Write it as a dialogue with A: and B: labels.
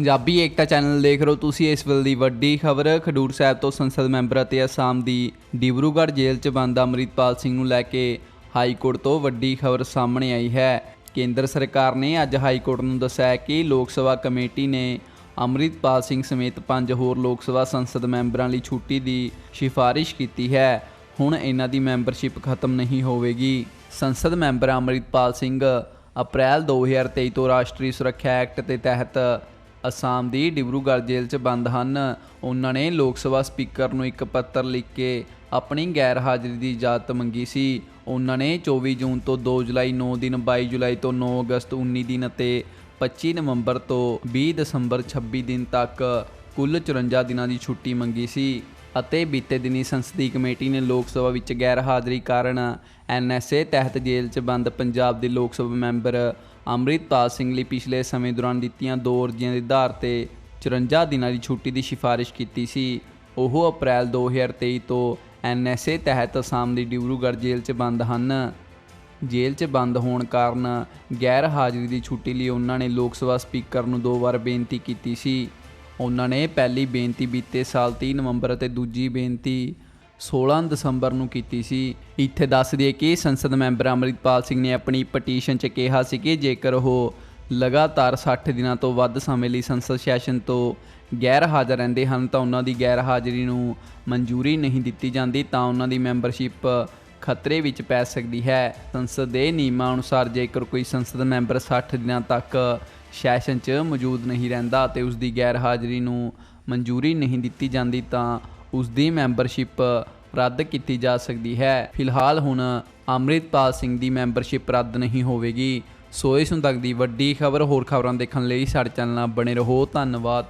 A: ਪੰਜਾਬੀ ਏਕਤਾ channel ਦੇਖ ਰਹੇ ਹੋ ਤੁਸੀਂ ਇਸ ਵੇਲੇ ਦੀ ਵੱਡੀ ਖਬਰ। ਖਡੂਰ ਸਾਹਿਬ ਤੋਂ ਸੰਸਦ ਮੈਂਬਰ ਅਤੇ ਅਸਾਮ ਦੀ ਡਿਬਰੂਗੜ੍ਹ ਜੇਲ੍ਹ 'ਚ ਬੰਦ ਅੰਮ੍ਰਿਤਪਾਲ ਸਿੰਘ ਨੂੰ ਲੈ ਕੇ ਹਾਈ ਕੋਰਟ ਤੋਂ ਵੱਡੀ ਖਬਰ ਸਾਹਮਣੇ ਆਈ ਹੈ। ਕੇਂਦਰ ਸਰਕਾਰ ਨੇ ਅੱਜ ਹਾਈ ਕੋਰਟ ਨੂੰ ਦੱਸਿਆ ਕਿ ਲੋਕ ਸਭਾ ਕਮੇਟੀ ਨੇ ਅੰਮ੍ਰਿਤਪਾਲ ਸਿੰਘ ਸਮੇਤ ਪੰਜ ਹੋਰ ਲੋਕ ਸਭਾ ਸੰਸਦ ਮੈਂਬਰਾਂ ਲਈ ਛੁੱਟੀ ਦੀ ਸਿਫਾਰਿਸ਼ ਕੀਤੀ ਹੈ। ਹੁਣ ਇਹਨਾਂ ਦੀ ਮੈਂਬਰਸ਼ਿਪ ਖਤਮ ਨਹੀਂ ਹੋਵੇਗੀ। ਸੰਸਦ ਮੈਂਬਰ ਅੰਮ੍ਰਿਤਪਾਲ ਸਿੰਘ ਅਪ੍ਰੈਲ 2023 ਤੋਂ ਰਾਸ਼ਟਰੀ ਸੁਰੱਖਿਆ ਐਕਟ ਦੇ ਤਹਿਤ ਅਸਾਮ ਦੀ ਡਿਬਰੂਗੜ੍ਹ ਜੇਲ੍ਹ 'ਚ ਬੰਦ ਹਨ। ਉਹਨਾਂ ਨੇ ਲੋਕ ਸਭਾ ਸਪੀਕਰ ਨੂੰ ਇੱਕ ਪੱਤਰ ਲਿਖ ਕੇ ਆਪਣੀ ਗੈਰ ਹਾਜ਼ਰੀ ਦੀ ਇਜਾਜ਼ਤ ਮੰਗੀ ਸੀ। ਉਹਨਾਂ ਨੇ 24 ਜੂਨ ਤੋਂ 2 ਜੁਲਾਈ 9 ਦਿਨ 22 ਜੁਲਾਈ ਤੋਂ 9 ਅਗਸਤ 19 ਦਿਨ ਅਤੇ 25 ਨਵੰਬਰ ਤੋਂ 20 ਦਸੰਬਰ 26 ਦਿਨ ਤੱਕ ਕੁੱਲ 54 ਦਿਨਾਂ ਦੀ ਛੁੱਟੀ ਮੰਗੀ ਸੀ। ਅਤੇ ਬੀਤੇ ਦਿਨੀ ਸੰਸਦੀ ਕਮੇਟੀ ਨੇ ਲੋਕ ਸਭਾ ਵਿੱਚ ਗੈਰ ਹਾਜ਼ਰੀ ਕਾਰਨ ਐਨਐਸਏ ਤਹਿਤ ਜੇਲ੍ਹ 'ਚ ਬੰਦ ਪੰਜਾਬ ਦੇ ਲੋਕ ਸਭਾ ਮੈਂਬਰ ਅੰਮ੍ਰਿਤਪਾਲ ਸਿੰਘ ਲਈ ਪਿਛਲੇ ਸਮੇਂ ਦੌਰਾਨ ਦਿੱਤੀਆਂ ਦੋ ਅਰਜ਼ੀਆਂ ਦੇ ਆਧਾਰ ਤੇ 54 ਦਿਨਾਂ ਦੀ ਛੁੱਟੀ ਦੀ ਸਿਫਾਰਿਸ਼ ਕੀਤੀ ਸੀ। ਉਹ ਅਪ੍ਰੈਲ 2023 ਤੋਂ ਐਨਐਸਏ ਤਹਿਤ ਅਸਾਮ ਦੀ ਡਿਬਰੂਗੜ੍ਹ ਜੇਲ੍ਹ 'ਚ ਬੰਦ ਹਨ। ਜੇਲ੍ਹ 'ਚ ਬੰਦ ਹੋਣ ਕਾਰਨ ਗੈਰ ਹਾਜ਼ਰੀ ਦੀ ਛੁੱਟੀ ਲਈ ਉਹਨਾਂ ਨੇ ਲੋਕ ਸਭਾ ਸਪੀਕਰ ਨੂੰ ਦੋ ਵਾਰ ਬੇਨਤੀ ਕੀਤੀ ਸੀ। ਉਹਨਾਂ ਨੇ ਪਹਿਲੀ ਬੇਨਤੀ ਬੀਤੇ ਸਾਲ 30 ਨਵੰਬਰ ਅਤੇ ਦੂਜੀ ਬੇਨਤੀ 16 ਦਸੰਬਰ ਨੂੰ ਕੀਤੀ ਸੀ। ਇੱਥੇ ਦੱਸ ਦਈਏ ਕਿ ਸੰਸਦ ਮੈਂਬਰ ਅੰਮ੍ਰਿਤਪਾਲ ਸਿੰਘ ਨੇ ਆਪਣੀ ਪਟੀਸ਼ਨ 'ਚ ਕਿਹਾ ਸੀ ਕਿ ਜੇਕਰ ਉਹ ਲਗਾਤਾਰ 60 ਦਿਨਾਂ ਤੋਂ ਵੱਧ ਸਮੇਂ ਲਈ ਸੰਸਦ ਸੈਸ਼ਨ ਤੋਂ ਗੈਰ ਹਾਜ਼ਰ ਰਹਿੰਦੇ ਹਨ ਤਾਂ ਉਹਨਾਂ ਦੀ ਗੈਰ ਹਾਜ਼ਰੀ ਨੂੰ ਮਨਜ਼ੂਰੀ ਨਹੀਂ ਦਿੱਤੀ ਜਾਂਦੀ ਤਾਂ ਉਹਨਾਂ ਦੀ ਮੈਂਬਰਸ਼ਿਪ ਖਤਰੇ ਵਿੱਚ ਪੈ ਸਕਦੀ ਹੈ। ਸੰਸਦ ਦੇ ਨਿਯਮਾਂ ਅਨੁਸਾਰ ਜੇਕਰ ਕੋਈ ਸੰਸਦ ਮੈਂਬਰ 60 ਦਿਨਾਂ ਤੱਕ ਸੈਸ਼ਨ 'ਚ ਮੌਜੂਦ ਨਹੀਂ ਰਹਿੰਦਾ ਤੇ ਉਸ ਦੀ ਗੈਰ ਹਾਜ਼ਰੀ ਨੂੰ ਮਨਜ਼ੂਰੀ ਨਹੀਂ ਦਿੱਤੀ ਜਾਂਦੀ ਤਾਂ ਉਸ ਦੀ ਮੈਂਬਰਸ਼ਿਪ ਰੱਦ ਕੀਤੀ ਜਾ ਸਕਦੀ ਹੈ। ਫਿਲਹਾਲ ਹੁਣ ਅੰਮ੍ਰਿਤਪਾਲ ਸਿੰਘ ਦੀ ਮੈਂਬਰਸ਼ਿਪ ਰੱਦ ਨਹੀਂ ਹੋਵੇਗੀ। ਸੋ ਇਸ ਨੂੰ ਤੱਕ ਦੀ ਵੱਡੀ ਖਬਰ ਹੋਰ ਖਬਰਾਂ ਦੇਖਣ ਲਈ ਸਾਡੇ ਚੈਨਲ ਨਾਲ ਬਣੇ ਰਹੋ। ਧੰਨਵਾਦ।